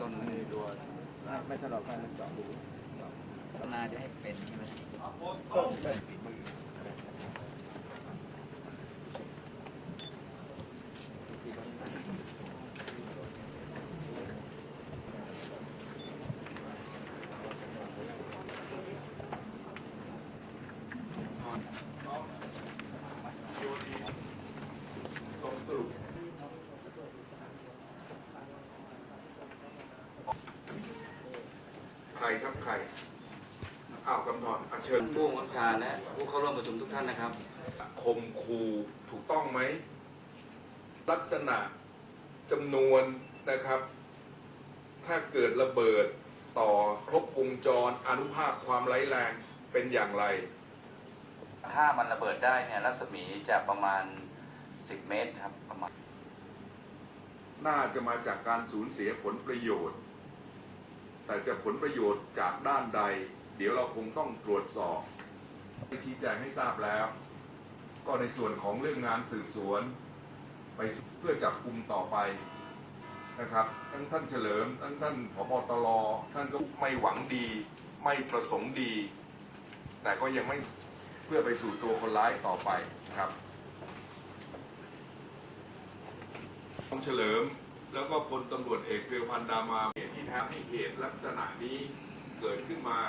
ต้นมีตัวไม่ไม่ถลอกให้มันเจาะรูนาจะให้เป็นใช่ไหมก็เป็นฝีมือ ตรงสรุปใค รครับใครอ้าวกำธรอัญเชิญผู้บังคับบัญชาและผู้เข้าร่วมประชุมทุกท่านนะครับคมคูถูกต้องไหม ลักษณะจำนวนนะครับ ถ้าเกิดระเบิดต่อครบวงจรอนุภาคความร้ายแรงเป็นอย่างไร ถ้ามันระเบิดได้เนี่ยรัศมีจะประมาณ 10 เมตรครับประมาณ น่าจะมาจากการสูญเสียผลประโยชน์ แต่จะผลประโยชน์จากด้านใด เดี๋ยวเราคงต้องตรวจสอบชี้แจงให้ทราบแล้ว ก็ในส่วนของเรื่องงานสืบสวน ไปเพื่อจับกลุ่มต่อไปนะครับทั้งท่านเฉลิมทั้งท่านผบตรท่านก็ไม่หวังดี ไม่ประสงค์ดี แต่ก็ยังไม่เพื่อไปสู่ตัวคนร้ายต่อไปครับต้องเฉลิมแล้วก็พลตำรวจเอกเพียวพันธ์ดามา เหตุที่ทำให้เหตุลักษณะนี้เกิดขึ้นมา